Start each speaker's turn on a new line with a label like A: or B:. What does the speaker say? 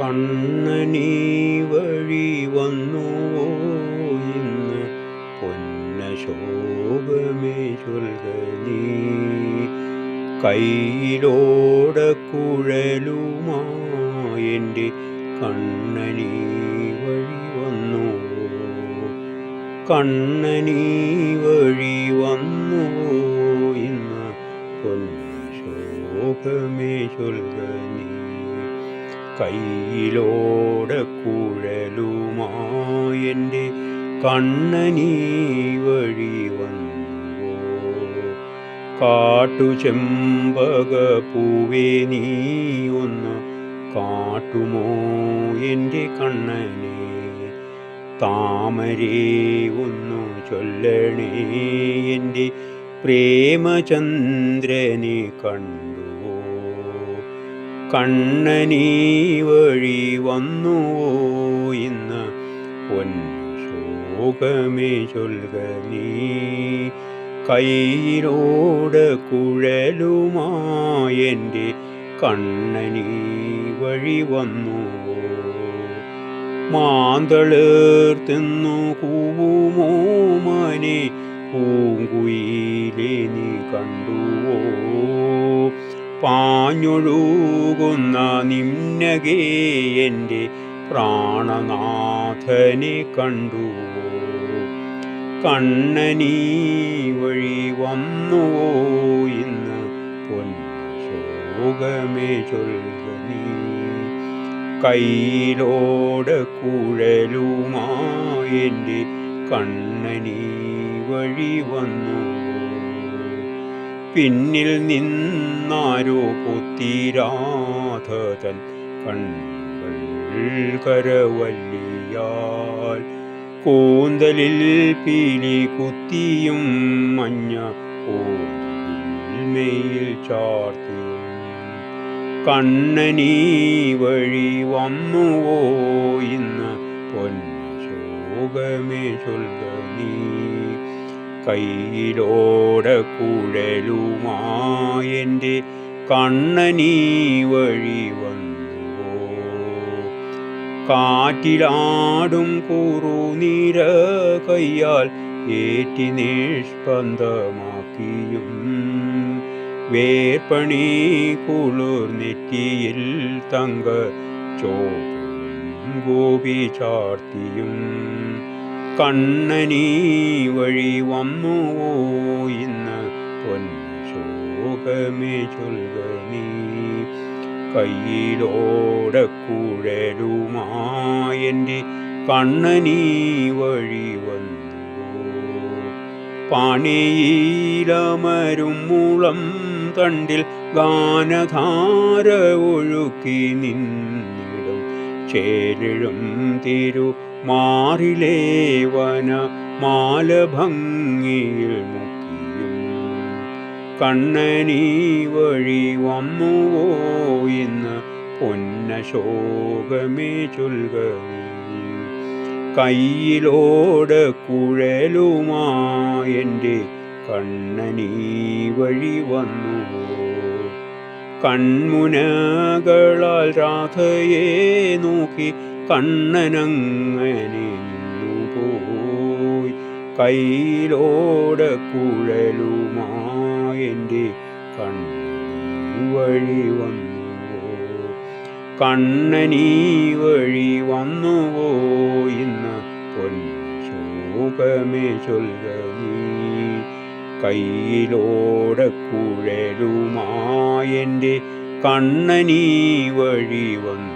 A: കണ്ണനീ വഴി വന്നുവോ ഇന്ന്? പൊന്ന ശോഭമേ ചൊൽക നീ. കയ്യിലോട കുഴലുമായെന്റെ കണ്ണനീ വഴി വന്നുവോ? കണ്ണനീ കയ്യിലോട കുഴലുമായെന്റെ കണ്ണനീ വഴി വന്നുവോ? കാട്ടുചെമ്പക പൂവേ നീ ഒന്ന് കാട്ടുമോ എന്റെ കണ്ണനെ? താമരേ ഒന്നു ചൊല്ലണേ എന്റെ പ്രേമചന്ദ്രനെ കണ്ടുവോ കണ്ണനീ വഴി വന്നുവോ ഇന്ന്? പൊന്നശോകമേ ചൊൽക നീ. കയ്യിലോട് കുഴലുമായെന്റെ കണ്ണനീ വഴി വന്നുവോ മാന്തളേർത്തിന്നു കൂവുമോ മനെ? പൂങ്കുയിലെ നീ കണ്ടുവോ? പാഞ്ഞൊഴുകുന്ന നിമ്നകേ എന്റെ പ്രാണനാഥനെ കണ്ടുവോ കണ്ണനീ വഴി വന്നുവോ ഇന്ന്? പൊന്നശോകമേ ചൊൽക നീ. കയ്യിലോട് കുഴലുമായെന്റെ കണ്ണനീ വഴി വന്നുവോ? പിന്നിൽ നിന്നാരോ പൊത്തിരാധതൻ കണ്ണുകൾ കരവല്ലിയാൽ. കൂന്തലിൽ പീലി കുത്തിയും മഞ്ഞ മേയിൽ ചാർത്തിയും. കണ്ണനീ വഴി വന്നുവോ ഇന്ന് പൊന്നശോകമേ ചൊൽക നീ. കയ്യിലോട കുഴലുമായെന്റെ കണ്ണനീ വഴി വന്നുവോ? കാറ്റിലാടും കുറുനീര കയ്യാൽ ഏറ്റി നിഷ്പന്ദമാക്കിയും വേർപ്പണി കുളിർ നെറ്റിയിൽ തങ്ക ചോപ്പും ഗോപി ചാർത്തിയും കണ്ണനീ വഴി വന്നുവോ ഇന്ന്? പൊന്നശോകമേ ചൊൽക കയ്യിലോടെ കുഴലുമായെന്റെ കണ്ണനീ വഴി വന്നുവോ? പണിയിലമരും മുളം തണ്ടിൽ ഗാനധാര ഒഴുക്കി നിന്നിടും. ചേരിഴും തിരു മാറിലേവന മാലഭംഗിയിൽ മുക്കിയും. കണ്ണനീ വഴി വന്നുവോ ഇന്ന് പൊന്നശോകമേ ചൊൽക നീ കയ്യിലോട് കുഴലുമായെന്റെ കണ്ണനീ വഴി വന്നുവോ. കൺമുനകളാൽ രാധയെ നോക്കി കണ്ണനങ്ങനെ പോയി കയ്യിലോട് കുഴലുമായെന്റെ കണ്ണനീ വഴി വന്നു കണ്ണനീ വഴി വന്നു ഇന്ന് പൊൻശോകമേ ചൊല്ലി കയ്യിലോട കുഴലുമായെന്റെ കണ്ണനീ വഴി വന്നു